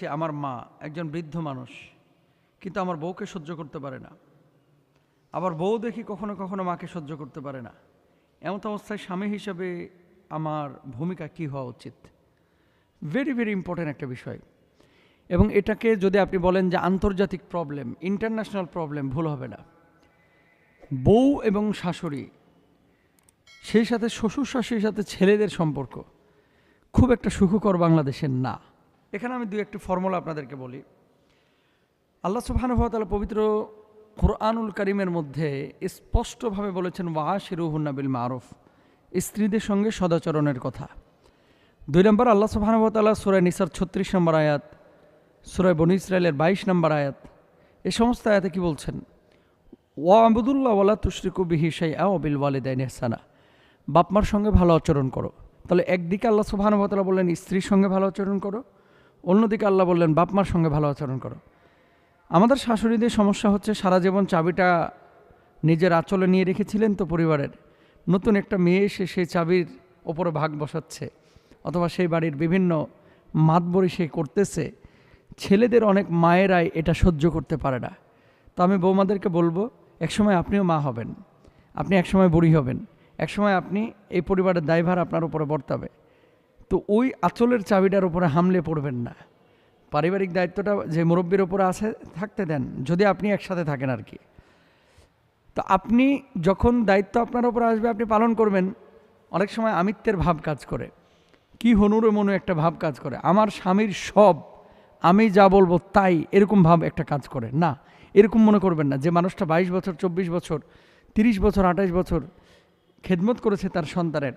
দেখছি আমার মা একজন বৃদ্ধ মানুষ, কিন্তু আমার বউকে সহ্য করতে পারে না। আবার বউ দেখি কখনো কখনো মাকে সহ্য করতে পারে না। এমন অবস্থায় স্বামী হিসাবে আমার ভূমিকা কি হওয়া উচিত? ভেরি ভেরি ইম্পর্ট্যান্ট একটা বিষয়। এবং এটাকে যদি আপনি বলেন যে আন্তর্জাতিক প্রবলেম ইন্টারন্যাশনাল প্রবলেম ভুল হবে না। বউ এবং শাশুড়ি, সেই সাথে শ্বশুর শাশুড়ির সাথে ছেলেদের সম্পর্ক খুব একটা সুখকর বাংলাদেশের না। এখানে আমি দু একটি ফর্মুলা আপনাদেরকে বলি। আল্লাহ সুবহানুভাতালা পবিত্র কোরআনুল করিমের মধ্যে স্পষ্টভাবে বলেছেন ওয়াহা শিরুহুন্নাবিল মারুফ। স্ত্রীদের সঙ্গে সদাচরণের কথা। দুই নম্বর, আল্লাহ সুবহানুভাতালা সুরায় নিসার ছত্রিশ নম্বর আয়াত সুরায় বনি ইসরায়েলের বাইশ নম্বর আয়াত, এ সমস্ত আয়াতে কি বলছেন? ওয়া আবুদুল্লাহ ওয়ালা তুশরিকু বিহি শাই আবিল ওয়ালিদাইন এহসানা বাপমার সঙ্গে ভালো আচরণ করো। তাহলে একদিকে আল্লাহ সুবহানুভাতালা বললেন, স্ত্রীর সঙ্গে ভালো আচরণ করো। অন্যদিকে আল্লাহ বললেন বাপমার সঙ্গে ভালো আচরণ করো। আমাদের শাশুড়িদের সমস্যা হচ্ছে সারা জীবন চাবিটা নিজের আঁচলে নিয়ে রেখেছিলেন তো পরিবারের। নতুন একটা মেয়ে এসে সেই চাবির ওপরে ভাগ বসাচ্ছে, অথবা সেই বাড়ির বিভিন্ন মাতবরি সে করতেছে। ছেলেদের অনেক মায়েরাই এটা সহ্য করতে পারে না। তো আমি বৌমাদেরকে বলব, একসময় আপনিও মা হবেন। আপনি একসময় বুড়ি হবেন। একসময় আপনি এই পরিবারের দায়ভার আপনার উপরে বর্তাবে। তো ওই আঁচলের চাবিটার উপরে হামলে পড়বেন না। পারিবারিক দায়িত্বটা যে মুরব্বীর ওপরে আছে, থাকতে দেন, যদি আপনি একসাথে থাকেন আর কি। তো আপনি যখন দায়িত্ব আপনার ওপর আসবে, আপনি পালন করবেন। অনেক সময় আমিত্বের ভাব কাজ করে। কি হনুরে মনু একটা ভাব কাজ করে। আমার স্বামীর সব, আমি যা বলব তাই, এরকম ভাব একটা কাজ করে। না, এরকম মনে করবেন না। যে মানুষটা বাইশ বছর, চব্বিশ বছর, তিরিশ বছর, আঠাশ বছর খেদমত করেছে তার সন্তানের।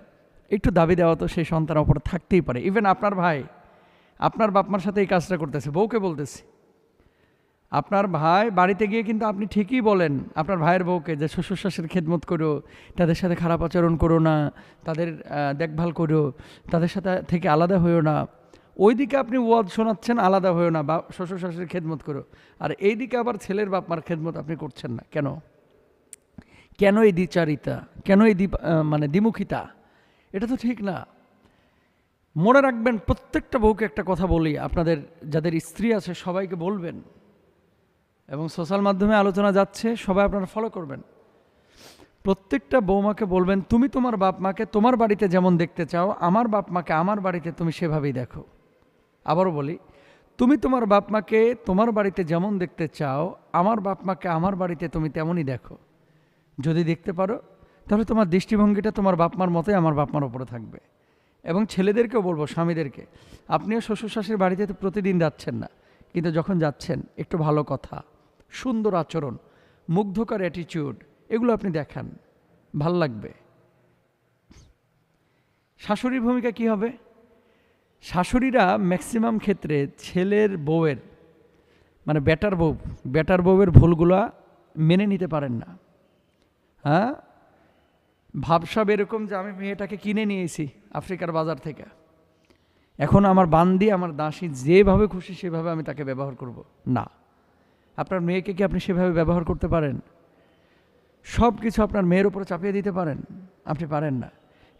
একটু দাবি দেওয়া তো সেই সন্তানের ওপর থাকতেই পারে। ইভেন আপনার ভাই, আপনার বাপমার সাথে এই কাজটা করতেছে, বউকে বলতেছি। আপনার ভাই বাড়িতে গিয়ে কিন্তু আপনি ঠিকই বলেন, আপনার ভাইয়ের বউকে যে শ্বশুর শাশুর খেদমত করো, তাদের সাথে খারাপ আচরণ করো না, তাদের দেখভাল করো, তাদের সাথে থেকে আলাদা হয়েও না। ওইদিকে আপনি ওয়াদ শোনাচ্ছেন, আলাদা হয়েও না, বা শ্বশুর শাশুড়ির খেদমত করো। আর এইদিকে আবার ছেলের বাপমার খেদমত আপনি করছেন না। কেন? কেন এই দ্বিচারিতা? কেন এই দ্বি মানে দ্বিমুখিতা? এটা তো ঠিক না। মনে রাখবেন, প্রত্যেকটা বউকে একটা কথা বলি, আপনাদের যাদের স্ত্রী আছে সবাইকে বলবেন। এবং সোশ্যাল মাধ্যমে আলোচনা যাচ্ছে, সবাই আপনারা ফলো করবেন। প্রত্যেকটা বৌমাকে বলবেন, তুমি তোমার বাপ মাকে তোমার বাড়িতে যেমন দেখতে চাও, আমার বাপ মাকে আমার বাড়িতে তুমি সেভাবেই দেখো। আবারও বলি, তুমি তোমার বাপ মাকে তোমার বাড়িতে যেমন দেখতে চাও, আমার বাপ মাকে আমার বাড়িতে তুমি তেমনই দেখো। যদি দেখতে পারো তাহলে তোমার দৃষ্টিভঙ্গিটা তোমার বাপ মার মতোই আমার বাপ মার ওপরে থাকবে। এবং ছেলেদেরকেও বলব, স্বামীদেরকে, আপনিও শ্বশুর শাশুড়ির বাড়িতে তো প্রতিদিন যাচ্ছেন না, কিন্তু যখন যাচ্ছেন, একটু ভালো কথা, সুন্দর আচরণ, মুগ্ধকর অ্যাটিটিউড এগুলো আপনি দেখান, ভালো লাগবে। শাশুড়ির ভূমিকা কি হবে? শাশুড়িরা ম্যাক্সিমাম ক্ষেত্রে ছেলের বউয়ের মানে ব্যাটার বউ ব্যাটার বউয়ের ভুলগুলা মেনে নিতে পারেন না। হ্যাঁ? ভাবসাব এরকম যে আমি মেয়েটাকে কিনে নিয়েছি আফ্রিকার বাজার থেকে। এখন আমার বান্দি, আমার দাসী যেভাবে খুশি সেভাবে আমি তাকে ব্যবহার করব। না। আপনার মেয়েকে কি আপনি সেভাবে ব্যবহার করতে পারেন? সব কিছু আপনার মেয়ের উপরে চাপিয়ে দিতে পারেন? আপনি পারেন না।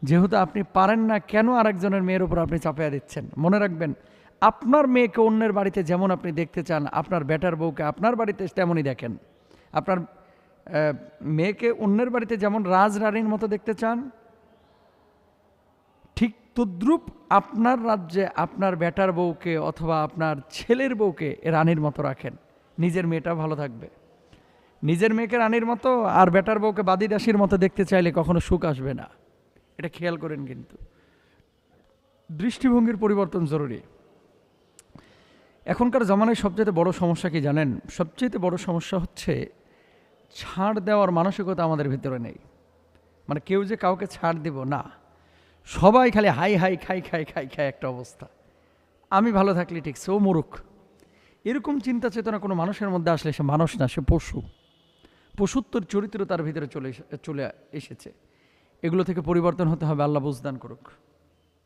যেহেতু আপনি পারেন না, কেন আরেকজনের মেয়ের উপর আপনি চাপিয়ে দিচ্ছেন? মনে রাখবেন, আপনার মেয়েকে অন্যের বাড়িতে যেমন আপনি দেখতে চান, আপনার বেটার বউকে আপনার বাড়িতে তেমনই দেখেন। আপনার মেয়েকে অন্যের বাড়িতে যেমন রাজরানীর মতো দেখতে চান, ঠিক তদ্রূপ আপনার রাজ্যে আপনার বেটার বউকে অথবা আপনার ছেলের বউকে রানীর মতো রাখেন। নিজের মেয়েটা ভালো থাকবে। নিজের মেয়েকে রানীর মতো আর বেটার বউকে বাদি দাসীর মতো দেখতে চাইলে কখনো সুখ আসবে না। এটা খেয়াল করেন কিন্তু। দৃষ্টিভঙ্গির পরিবর্তন জরুরি। এখনকার জামানায় সবচেয়ে বড় সমস্যা কি জানেন? সবচেয়ে বড় সমস্যা হচ্ছে ছাড় দেওয়ার মানসিকতা আমাদের ভিতরে নেই। মানে কেউ যে কাউকে ছাড় দিব, না। সবাই খালি হাই হাই, খাই খাই খাই খাই একটা অবস্থা। আমি ভালো থাকলে ঠিক, সে ও মুরুখ এরকম চিন্তা চেতনা কোনো মানুষের মধ্যে আসলে সে মানুষ না, সে পশু। পশুত্বর চরিত্র তার ভিতরে চলে চলে এসেছে। এগুলো থেকে পরিবর্তন হতে হবে, আল্লাহ বুঝদান করুক।